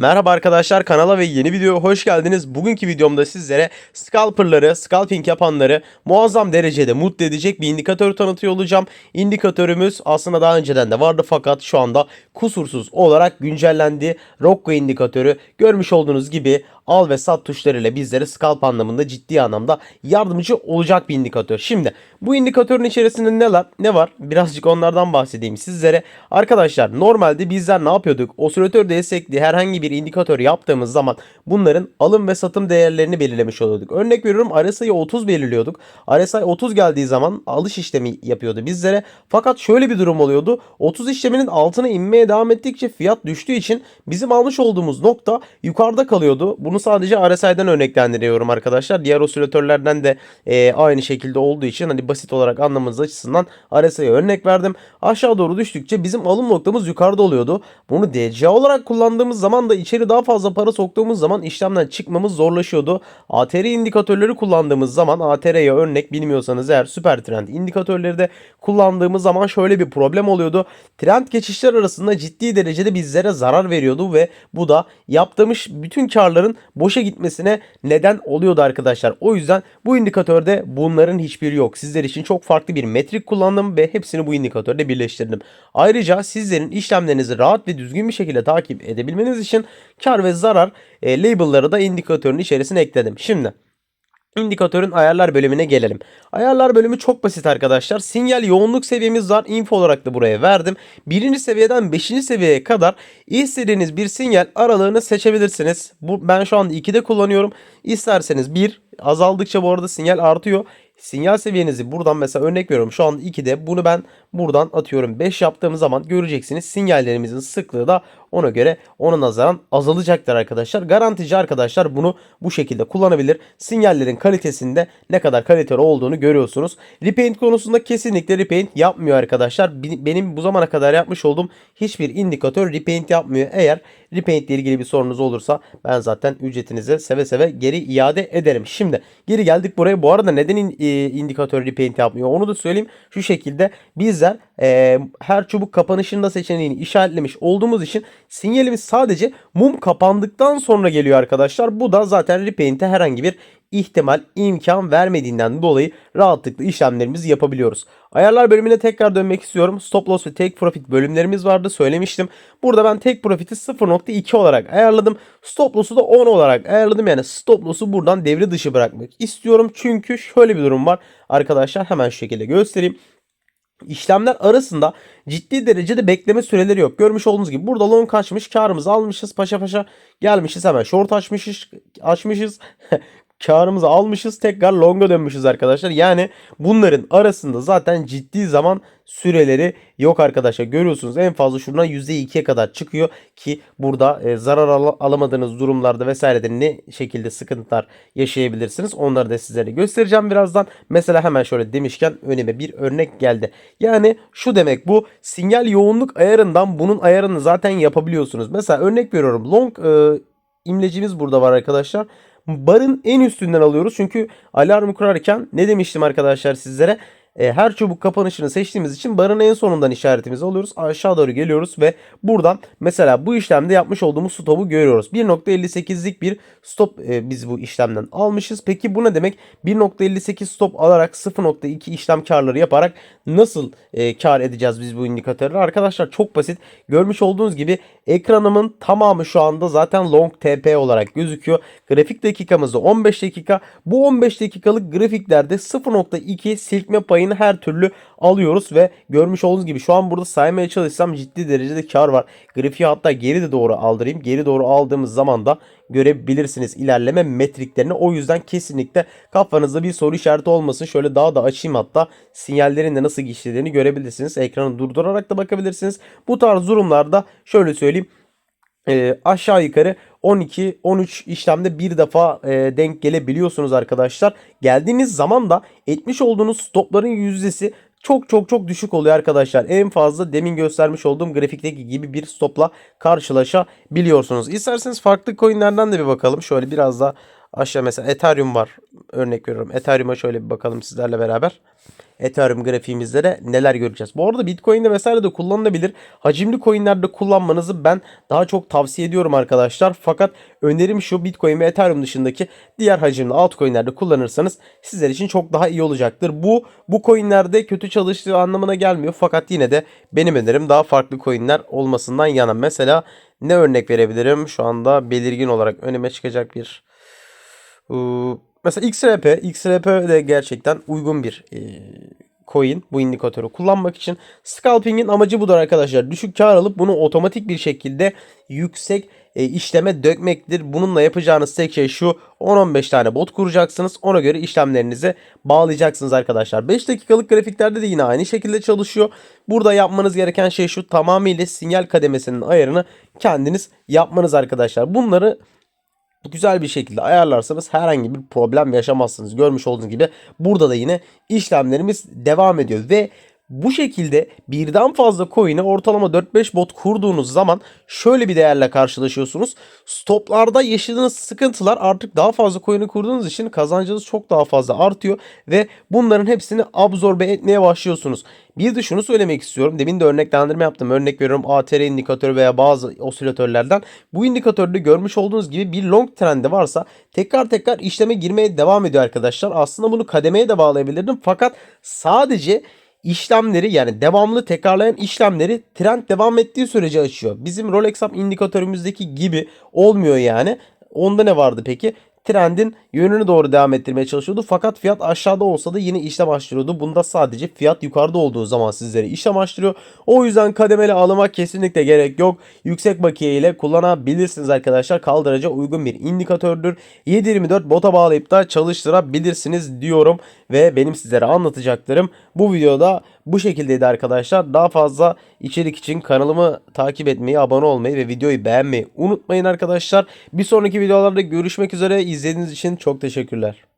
Merhaba arkadaşlar kanala ve yeni videoya hoş geldiniz. Bugünkü videomda sizlere scalperları, scalping yapanları muazzam derecede mutlu edecek bir indikatör tanıtıyor olacağım. İndikatörümüz aslında daha önceden de vardı fakat şu anda kusursuz olarak güncellendi. Rocco indikatörü görmüş olduğunuz gibi al ve sat tuşlarıyla bizlere scalp anlamında ciddi anlamda yardımcı olacak bir indikatör. Şimdi bu indikatörün içerisinde neler ne var? Birazcık onlardan bahsedeyim sizlere. Arkadaşlar normalde bizler ne yapıyorduk? Osilatör destekli herhangi bir indikatör yaptığımız zaman bunların alım ve satım değerlerini belirlemiş oluyorduk. Örnek veriyorum RSI'yi 30 belirliyorduk. RSI 30 geldiği zaman alış işlemi yapıyordu bizlere. Fakat şöyle bir durum oluyordu. 30 işleminin altına inmeye devam ettikçe fiyat düştüğü için bizim almış olduğumuz nokta yukarıda kalıyordu. Bunu sadece RSI'den örneklendiriyorum arkadaşlar. Diğer osilatörlerden de e, aynı şekilde olduğu için hani basit olarak anlamanız açısından RSI'ye örnek verdim. Aşağı doğru düştükçe bizim alım noktamız yukarıda oluyordu. Bunu DC olarak kullandığımız zaman da içeri daha fazla para soktuğumuz zaman işlemden çıkmamız zorlaşıyordu. ATR indikatörleri kullandığımız zaman ATR'ye örnek bilmiyorsanız eğer süper trend indikatörleri de kullandığımız zaman şöyle bir problem oluyordu. Trend geçişler arasında ciddi derecede bizlere zarar veriyordu ve bu da yaptığımız bütün karların boşa gitmesine neden oluyordu arkadaşlar. O yüzden bu indikatörde bunların hiçbiri yok. Sizler için çok farklı bir metrik kullandım ve hepsini bu indikatörde birleştirdim. Ayrıca sizlerin işlemlerinizi rahat ve düzgün bir şekilde takip edebilmeniz için kar ve zarar e, label'ları da indikatörün içerisine ekledim. Şimdi İndikatörün ayarlar bölümüne gelelim. Ayarlar bölümü çok basit arkadaşlar. Sinyal yoğunluk seviyemiz var. Info olarak da buraya verdim. Birinci seviyeden beşinci seviyeye kadar istediğiniz bir sinyal aralığını seçebilirsiniz. Bu, ben şu anda 2'de kullanıyorum. İsterseniz 1 azaldıkça bu arada sinyal artıyor. Sinyal seviyenizi buradan mesela örnek veriyorum. Şu anda 2'de bunu ben buradan atıyorum 5 yaptığım zaman göreceksiniz. Sinyallerimizin sıklığı da ona göre ona nazaran azalacaktır arkadaşlar. Garantici arkadaşlar bunu bu şekilde kullanabilir. Sinyallerin kalitesinde ne kadar kaliteli olduğunu görüyorsunuz. Repaint konusunda kesinlikle repaint yapmıyor arkadaşlar. Benim bu zamana kadar yapmış olduğum hiçbir indikatör repaint yapmıyor. Eğer repaint ile ilgili bir sorunuz olursa ben zaten ücretinizi seve seve geri iade ederim. Şimdi geri geldik buraya. Bu arada neden indikatör repaint yapmıyor onu da söyleyeyim. Şu şekilde bizler e, her çubuk kapanışında seçeneğini işaretlemiş olduğumuz için sinyalimiz sadece mum kapandıktan sonra geliyor arkadaşlar. Bu da zaten repaint'e herhangi bir ihtimal, imkan vermediğinden dolayı rahatlıkla işlemlerimizi yapabiliyoruz. Ayarlar bölümüne tekrar dönmek istiyorum. Stop loss ve take profit bölümlerimiz vardı söylemiştim. Burada ben take profit'i 0.2 olarak ayarladım. Stop loss'u da 10 olarak ayarladım. Yani stop loss'u buradan devre dışı bırakmak istiyorum. Çünkü şöyle bir durum var. Arkadaşlar hemen şu şekilde göstereyim. İşlemler arasında ciddi derecede bekleme süreleri yok. Görmüş olduğunuz gibi burada long kaçmış, karımızı almışız, paşa paşa gelmişiz hemen short açmışız, açmışız. karımızı almışız tekrar longa dönmüşüz arkadaşlar. Yani bunların arasında zaten ciddi zaman süreleri yok arkadaşlar. Görüyorsunuz en fazla şuradan %2'ye kadar çıkıyor ki burada e, zarar al alamadığınız durumlarda vesairede ne şekilde sıkıntılar yaşayabilirsiniz. Onları da sizlere göstereceğim birazdan. Mesela hemen şöyle demişken önüme bir örnek geldi. Yani şu demek bu sinyal yoğunluk ayarından bunun ayarını zaten yapabiliyorsunuz. Mesela örnek veriyorum long e, imlecimiz burada var arkadaşlar barın en üstünden alıyoruz. Çünkü alarmı kurarken ne demiştim arkadaşlar sizlere? E, her çubuk kapanışını seçtiğimiz için barın en sonundan işaretimizi alıyoruz. Aşağı doğru geliyoruz ve buradan mesela bu işlemde yapmış olduğumuz stopu görüyoruz. 1.58'lik bir stop e, biz bu işlemden almışız. Peki bu ne demek? 1.58 stop alarak 0.2 işlem karları yaparak nasıl e, kar edeceğiz biz bu indikatörleri? Arkadaşlar çok basit. Görmüş olduğunuz gibi ekranımın tamamı şu anda zaten long TP olarak gözüküyor. Grafik dakikamızda 15 dakika. Bu 15 dakikalık grafiklerde 0.2 silkme payı payını her türlü alıyoruz ve görmüş olduğunuz gibi şu an burada saymaya çalışsam ciddi derecede kar var. Grafiği hatta geri de doğru aldırayım. Geri doğru aldığımız zaman da görebilirsiniz ilerleme metriklerini. O yüzden kesinlikle kafanızda bir soru işareti olmasın. Şöyle daha da açayım hatta sinyallerin de nasıl işlediğini görebilirsiniz. Ekranı durdurarak da bakabilirsiniz. Bu tarz durumlarda şöyle söyleyeyim e, aşağı yukarı 12-13 işlemde bir defa e, denk gelebiliyorsunuz arkadaşlar. Geldiğiniz zaman da etmiş olduğunuz stopların yüzdesi çok çok çok düşük oluyor arkadaşlar. En fazla demin göstermiş olduğum grafikteki gibi bir stopla karşılaşabiliyorsunuz. İsterseniz farklı coinlerden de bir bakalım. Şöyle biraz da Aşağı mesela Ethereum var. Örnek veriyorum. Ethereum'a şöyle bir bakalım sizlerle beraber. Ethereum grafiğimizde de neler göreceğiz. Bu arada Bitcoin'de vesaire de kullanılabilir. Hacimli coinlerde kullanmanızı ben daha çok tavsiye ediyorum arkadaşlar. Fakat önerim şu Bitcoin ve Ethereum dışındaki diğer hacimli altcoin'lerde kullanırsanız sizler için çok daha iyi olacaktır. Bu bu coin'lerde kötü çalıştığı anlamına gelmiyor. Fakat yine de benim önerim daha farklı coin'ler olmasından yana. Mesela ne örnek verebilirim? Şu anda belirgin olarak önüme çıkacak bir Mesela XRP, XRP de gerçekten uygun bir e, coin bu indikatörü kullanmak için. Scalping'in amacı budur arkadaşlar. Düşük kar alıp bunu otomatik bir şekilde yüksek e, işleme dökmektir. Bununla yapacağınız tek şey şu 10-15 tane bot kuracaksınız. Ona göre işlemlerinizi bağlayacaksınız arkadaşlar. 5 dakikalık grafiklerde de yine aynı şekilde çalışıyor. Burada yapmanız gereken şey şu tamamıyla sinyal kademesinin ayarını kendiniz yapmanız arkadaşlar. Bunları güzel bir şekilde ayarlarsanız herhangi bir problem yaşamazsınız. Görmüş olduğunuz gibi burada da yine işlemlerimiz devam ediyor ve bu şekilde birden fazla coin'e ortalama 4-5 bot kurduğunuz zaman şöyle bir değerle karşılaşıyorsunuz. Stoplarda yaşadığınız sıkıntılar artık daha fazla coin'i kurduğunuz için kazancınız çok daha fazla artıyor ve bunların hepsini absorbe etmeye başlıyorsunuz. Bir de şunu söylemek istiyorum. Demin de örneklendirme yaptım. Örnek veriyorum ATR indikatörü veya bazı osilatörlerden. Bu indikatörde görmüş olduğunuz gibi bir long trendi varsa tekrar tekrar işleme girmeye devam ediyor arkadaşlar. Aslında bunu kademeye de bağlayabilirdim. Fakat sadece işlemleri yani devamlı tekrarlayan işlemleri trend devam ettiği sürece açıyor. Bizim Rolex Up indikatörümüzdeki gibi olmuyor yani. Onda ne vardı peki? Trendin yönünü doğru devam ettirmeye çalışıyordu. Fakat fiyat aşağıda olsa da yine işlem açtırıyordu. Bunda sadece fiyat yukarıda olduğu zaman sizlere işlem açtırıyor. O yüzden kademeli almak kesinlikle gerek yok. Yüksek bakiye ile kullanabilirsiniz arkadaşlar. Kaldıraca uygun bir indikatördür. 7.24 bota bağlayıp da çalıştırabilirsiniz diyorum. Ve benim sizlere anlatacaklarım bu videoda bu şekildeydi arkadaşlar. Daha fazla içerik için kanalımı takip etmeyi, abone olmayı ve videoyu beğenmeyi unutmayın arkadaşlar. Bir sonraki videolarda görüşmek üzere. İzlediğiniz için çok teşekkürler.